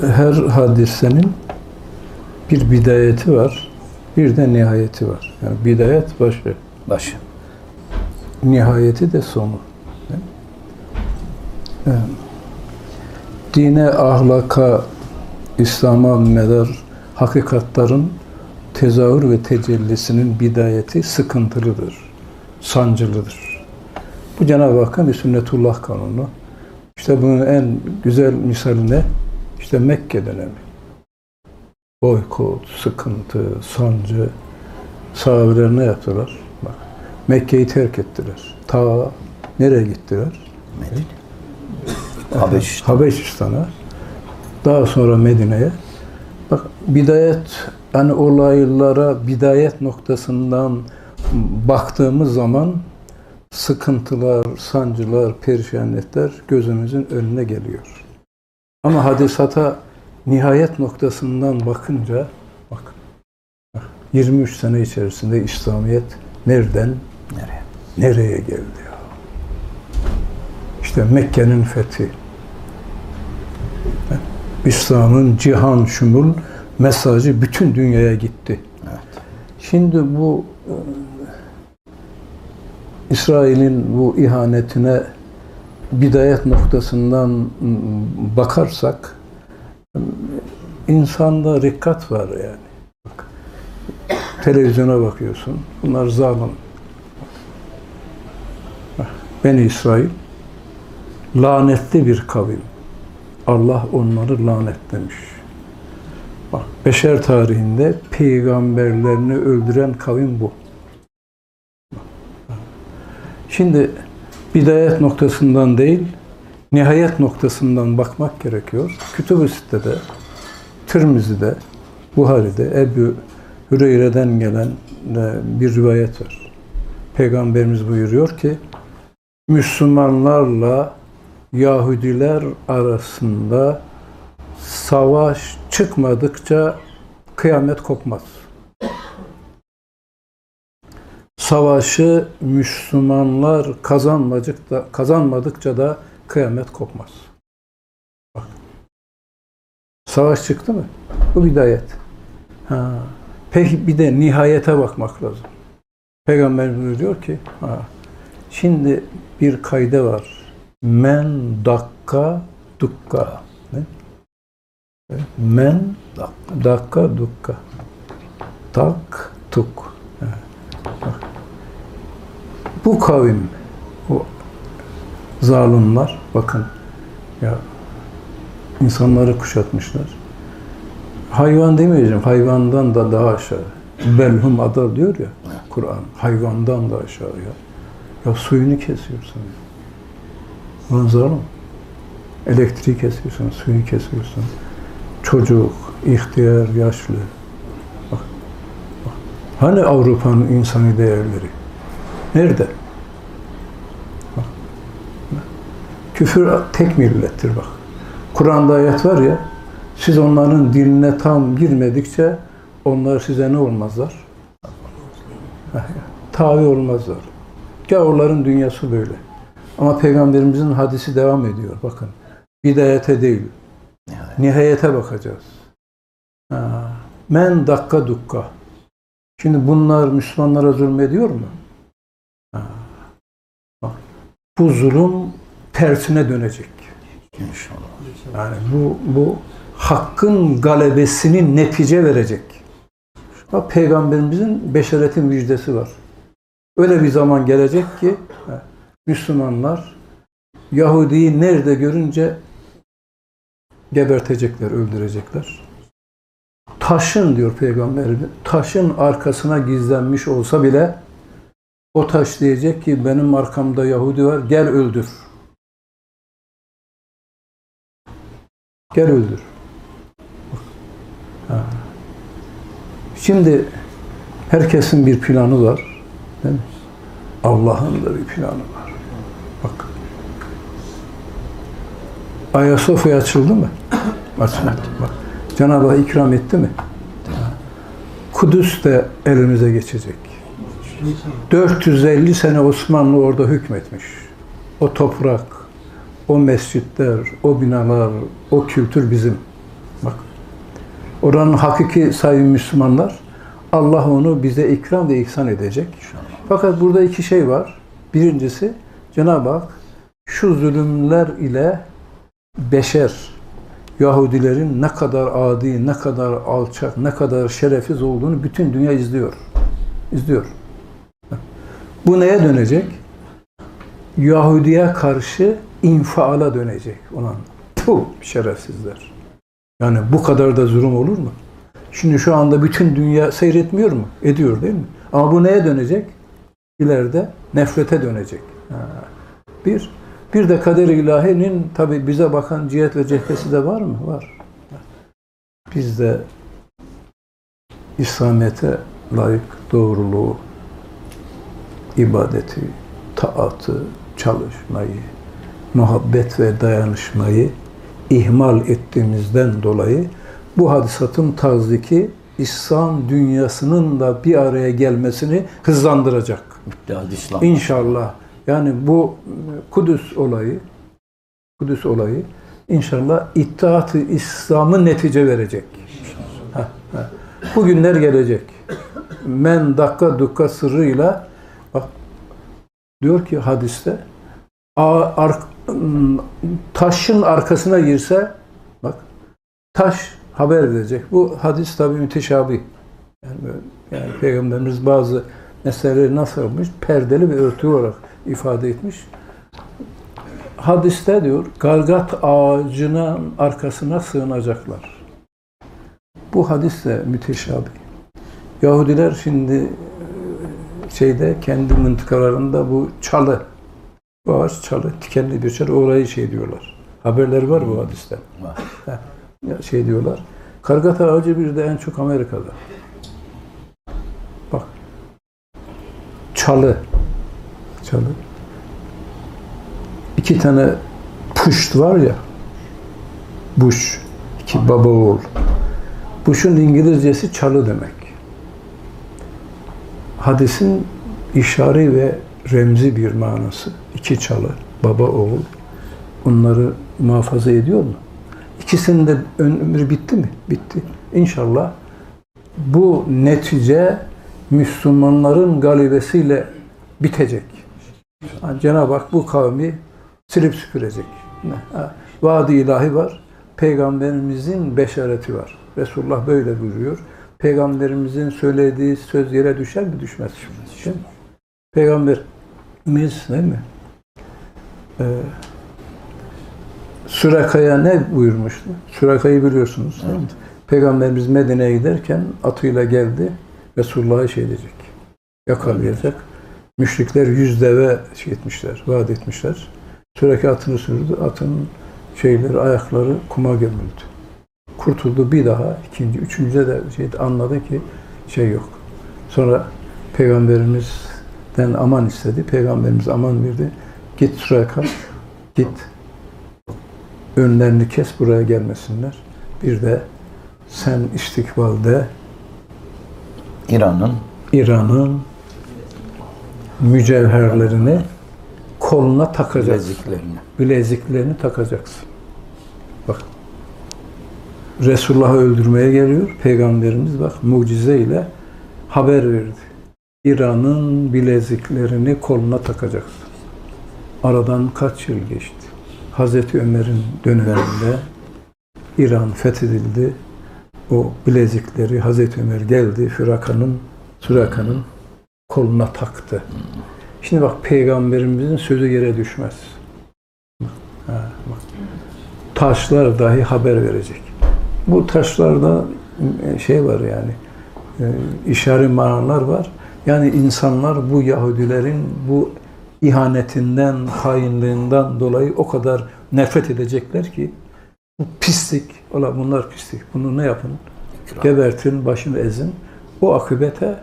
her hadisenin bir bidayeti var, bir de nihayeti var. Yani bidayet başı, Başı. nihayeti de sonu. Evet. Dine, ahlaka, İslam'a medar hakikatların tezahür ve tecellisinin bidayeti sıkıntılıdır, sancılıdır. Bu Cenab-ı Hakk'ın bir sünnetullah kanunu. İşte bunun en güzel misali ne? İşte Mekke dönemi. Boykot, sıkıntı, sancı. Sahabeler ne yaptılar? Bak, Mekke'yi terk ettiler. Ta nereye gittiler? Medine. Habeşistan. Habeşistan'a. Daha sonra Medine'ye. Bak bidayet yani olaylara bidayet noktasından baktığımız zaman sıkıntılar, sancılar, perişanlıklar gözümüzün önüne geliyor. Ama hadisata nihayet noktasından bakınca bak, bak 23 sene içerisinde İslamiyet nereden Nereye? nereye geldi ya? İşte Mekke'nin fethi. İslam'ın cihan şumul mesajı bütün dünyaya gitti. Evet. Şimdi bu e, İsrail'in bu ihanetine bidayet noktasından bakarsak insanda rikkat var yani. Bak, televizyona bakıyorsun. Bunlar zalim. Beni İsrail lanetli bir kavim. Allah onları lanetlemiş. Bak, beşer tarihinde peygamberlerini öldüren kavim bu. Şimdi bidayet noktasından değil, nihayet noktasından bakmak gerekiyor. Kütüb-ü Sitte'de, Tirmizi'de, Buhari'de Ebu Hüreyre'den gelen bir rivayet var. Peygamberimiz buyuruyor ki, Müslümanlarla Yahudiler arasında savaş çıkmadıkça kıyamet kopmaz. Savaşı Müslümanlar kazanmadıkça, kazanmadıkça da kıyamet kopmaz. Bak. Savaş çıktı mı? Bu bidayet. Ha. Peki bir de nihayete bakmak lazım. Peygamberimiz diyor ki, ha, şimdi bir kayde var. Men dakka dukka. Ne? Men Dakika. dakka dukka. Tak tuk. Bu kavim, bu zalimler, bakın ya insanları kuşatmışlar. Hayvan demeyeceğim, hayvandan da daha aşağı. Belhum ada diyor ya Kur'an, hayvandan da aşağı ya. Ya suyunu kesiyorsun. Ulan zalim. Elektriği kesiyorsun, suyu kesiyorsun. Çocuk, ihtiyar, yaşlı. Bak, bak. Hani Avrupa'nın insani değerleri? Nerede? Bak. Küfür tek millettir bak. Kur'an'da ayet var ya, siz onların diline tam girmedikçe onlar size ne olmazlar? Tabi olmazlar. Gavurların dünyası böyle. Ama Peygamberimizin hadisi devam ediyor. Bakın. Bidayete değil. Nihayet. Nihayete bakacağız. Ha. Men dakika dukka. Şimdi bunlar Müslümanlara zulmediyor mu? Bu zulüm tersine dönecek. İnşallah. Yani bu, bu hakkın galebesini netice verecek. Bak Peygamberimizin beşeretin müjdesi var. Öyle bir zaman gelecek ki Müslümanlar Yahudi'yi nerede görünce gebertecekler, öldürecekler. Taşın diyor Peygamberimiz, taşın arkasına gizlenmiş olsa bile o taş diyecek ki benim arkamda Yahudi var, gel öldür. Gel öldür. Ha. Şimdi herkesin bir planı var. Değil mi? Allah'ın da bir planı var. Bak. Ayasofya açıldı mı? Açıldı. Bak. Cenab-ı Hak ikram etti mi? Kudüs de elimize geçecek. 450 sene Osmanlı orada hükmetmiş. O toprak, o mescitler, o binalar, o kültür bizim. Bak. Oranın hakiki sahibi Müslümanlar Allah onu bize ikram ve ihsan edecek. Fakat burada iki şey var. Birincisi Cenab-ı Hak şu zulümler ile beşer Yahudilerin ne kadar adi, ne kadar alçak, ne kadar şerefsiz olduğunu bütün dünya izliyor. İzliyor. Bu neye dönecek? Yahudiye karşı infiala dönecek. Ulan puh şerefsizler. Yani bu kadar da zulüm olur mu? Şimdi şu anda bütün dünya seyretmiyor mu? Ediyor değil mi? Ama bu neye dönecek? İleride nefrete dönecek. Ha. Bir, bir de kader ilahinin tabi bize bakan cihet ve cephesi de var mı? Var. Biz de İslamiyet'e layık doğruluğu, ibadeti, taatı, çalışmayı, muhabbet ve dayanışmayı ihmal ettiğimizden dolayı bu hadisatın taziki İslam dünyasının da bir araya gelmesini hızlandıracak. İslam. İnşallah. Yani bu Kudüs olayı Kudüs olayı inşallah İttihat-ı İslam'ı netice verecek. Heh, heh. Bu günler gelecek. Men dakika dukka sırrıyla diyor ki hadiste taşın arkasına girse bak taş haber verecek. Bu hadis tabi müteşabih. Yani, yani Peygamberimiz bazı meseleleri nasıl yapmış? Perdeli ve örtü olarak ifade etmiş. Hadiste diyor, gargat ağacının arkasına sığınacaklar. Bu hadis de müteşabih. Yahudiler şimdi şeyde kendi mıntıkalarında bu çalı, bu ağaç çalı, tikenli bir çalı, orayı şey diyorlar. Haberleri var bu hadiste. Var. Ya şey diyorlar. Kargat ağacı bir de en çok Amerika'da. Bak. Çalı. Çalı. İki tane puşt var ya. Bush. iki baba oğul. Bush'un İngilizcesi çalı demek. Hadisin işari ve remzi bir manası. İki çalı, baba oğul. Onları muhafaza ediyor mu? İkisinin de ömrü bitti mi? Bitti. İnşallah bu netice Müslümanların galibesiyle bitecek. Ha, Cenab-ı Hak bu kavmi silip süpürecek. Vaadi ilahi var. Peygamberimizin beşareti var. Resulullah böyle buyuruyor. Peygamberimizin söylediği söz yere düşer mi? Düşmez. Değil mi? Peygamberimiz değil mi? Ee, Süraka'ya ne buyurmuştu? Süraka'yı biliyorsunuz değil mi? Peygamberimiz Medine'ye giderken atıyla geldi. Resulullah'ı şey edecek. Yakalayacak. Müşrikler yüz deve şey etmişler, vaat etmişler. Süraka atını sürdü. Atın şeyleri, ayakları kuma gömüldü. Kurtuldu bir daha. ikinci, üçüncüde de şey anladı ki şey yok. Sonra Peygamberimizden aman istedi. Peygamberimiz aman verdi. Git Süraka, git önlerini kes buraya gelmesinler. Bir de sen istikbalde İran'ın İran'ın mücevherlerini koluna takacaksın. bileziklerini. Bileziklerini takacaksın. Bak. Resulullah'ı öldürmeye geliyor. Peygamberimiz bak mucizeyle haber verdi. İran'ın bileziklerini koluna takacaksın. Aradan kaç yıl geçti? Hazreti Ömer'in döneminde İran fethedildi. O bilezikleri Hazreti Ömer geldi. Füraka'nın Süraka'nın koluna taktı. Şimdi bak peygamberimizin sözü yere düşmez. Ha, bak. Taşlar dahi haber verecek. Bu taşlarda e, şey var yani e, işaret manalar var. Yani insanlar bu Yahudilerin bu ihanetinden, hainliğinden dolayı o kadar nefret edecekler ki bu pislik, ola bunlar pislik. Bunu ne yapın? Gebertin, başını ezin. O akıbete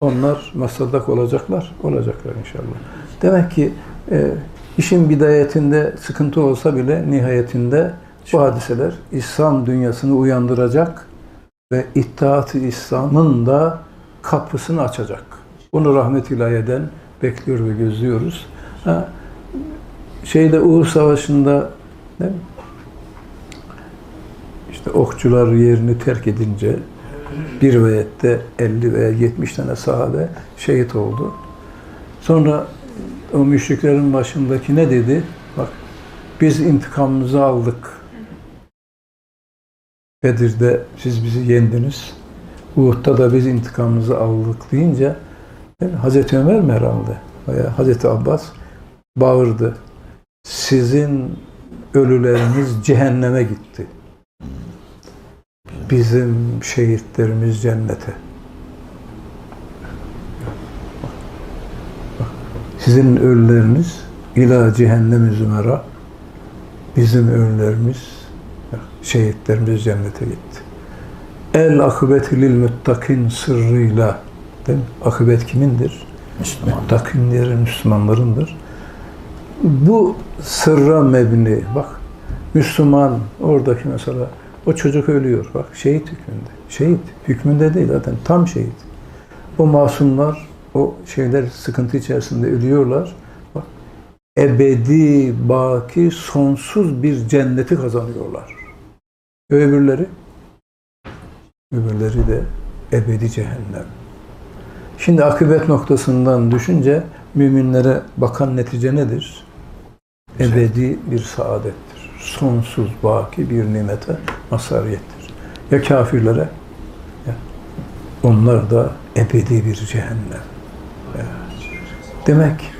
onlar masadak olacaklar. Olacaklar inşallah. Demek ki e, işin bidayetinde sıkıntı olsa bile nihayetinde bu hadiseler İslam dünyasını uyandıracak ve İttihat-ı İslam'ın da kapısını açacak. Bunu rahmet ilahiyeden bekliyor ve gözlüyoruz. Ha, şeyde Uğur Savaşı'nda mi? İşte okçular yerini terk edince bir rivayette 50 veya 70 tane sahabe şehit oldu. Sonra o müşriklerin başındaki ne dedi? Bak biz intikamımızı aldık. Bedir'de siz bizi yendiniz. Uhud'da da biz intikamımızı aldık deyince? Hazreti Ömer mi herhalde? Veya Hazreti Abbas bağırdı. Sizin ölüleriniz cehenneme gitti. Bizim şehitlerimiz cennete. Sizin ölüleriniz ila cehennem zümera. Bizim ölülerimiz, şehitlerimiz cennete gitti. El akıbeti lil muttakin sırrıyla. Değil mi? Akıbet kimindir? Müslüman. Muttakinlerin, Müslümanlarındır. Bu sırra mebni, bak Müslüman oradaki mesela o çocuk ölüyor bak şehit hükmünde. Şehit hükmünde değil zaten tam şehit. O masumlar o şeyler sıkıntı içerisinde ölüyorlar. Bak ebedi, baki, sonsuz bir cenneti kazanıyorlar. Öbürleri öbürleri de ebedi cehennem. Şimdi akıbet noktasından düşünce müminlere bakan netice nedir? Ebedi bir saadettir. Sonsuz, baki bir nimete mazhariyettir. Ya kafirlere? Ya. Onlar da ebedi bir cehennem. Ya. Demek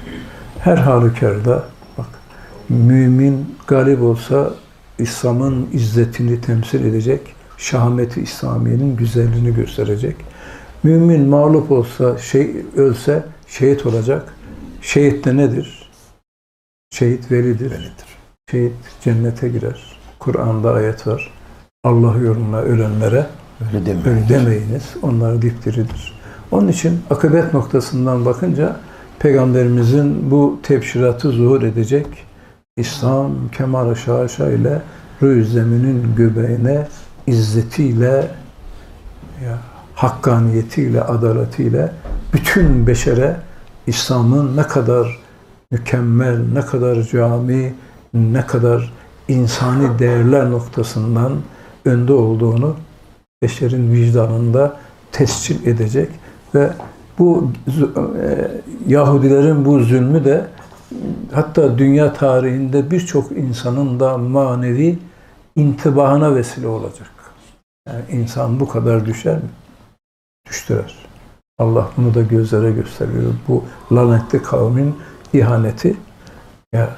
her halükarda bak mümin galip olsa İslam'ın izzetini temsil edecek, şahmeti İslamiye'nin güzelliğini gösterecek. Mümin mağlup olsa, şey ölse şehit olacak. Şehit de nedir? Şehit velidir. Şehit cennete girer. Kur'an'da ayet var. Allah yoluna ölenlere Öyle demiyor. öyle demeyiniz. Onlar dipdiridir. Onun için akıbet noktasından bakınca Peygamberimizin bu tebşiratı zuhur edecek İslam kemal-i şaşa ile rüy zeminin göbeğine izzetiyle ya, hakkaniyetiyle, adaletiyle bütün beşere İslam'ın ne kadar mükemmel, ne kadar cami, ne kadar insani değerler noktasından önde olduğunu beşerin vicdanında tescil edecek ve bu e, Yahudilerin bu zulmü de hatta dünya tarihinde birçok insanın da manevi intibahına vesile olacak. Yani insan bu kadar düşer mi? Düştürer. Allah bunu da gözlere gösteriyor. Bu lanetli kavmin ihaneti ya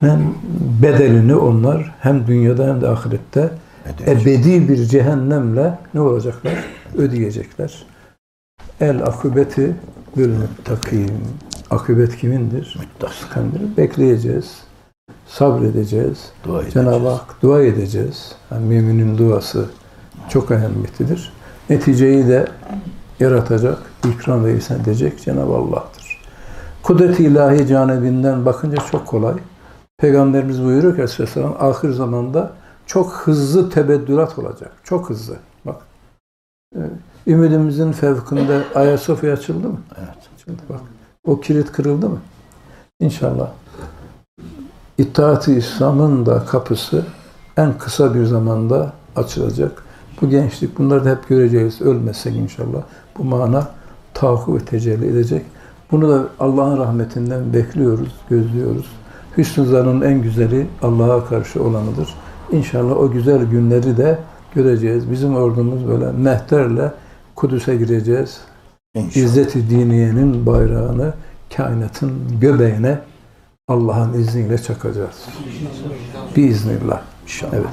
hem bedelini onlar hem dünyada hem de ahirette Ödeyecek. ebedi bir cehennemle ne olacaklar? Ödeyecekler. El akıbeti bil muttakin. Akıbet kimindir? Muttakindir. Bekleyeceğiz. Sabredeceğiz. Dua. Cenab-ı Hak dua edeceğiz. Yani müminin duası çok önemlidir. Neticeyi de yaratacak, ikram ve ihsan edecek Cenab-ı Allah'tır. Kudret-i ilahi canebinden bakınca çok kolay. Peygamberimiz buyuruyor ki Aleyhisselam ahir zamanda çok hızlı tebeddülat olacak. Çok hızlı. Bak. Ee, Ümidimizin fevkinde Ayasofya açıldı mı? Evet. Açıldı. Bak. O kilit kırıldı mı? İnşallah. İtaat-ı İslam'ın da kapısı en kısa bir zamanda açılacak. Bu gençlik bunları da hep göreceğiz. Ölmezsek inşallah. Bu mana tahakkuk ve tecelli edecek. Bunu da Allah'ın rahmetinden bekliyoruz, gözlüyoruz. Hüsnü zanın en güzeli Allah'a karşı olanıdır. İnşallah o güzel günleri de göreceğiz. Bizim ordumuz böyle mehterle Kudüs'e gireceğiz. İzzet-i Diniye'nin bayrağını kainatın göbeğine Allah'ın izniyle çakacağız. Biiznillah. İnşallah. Evet.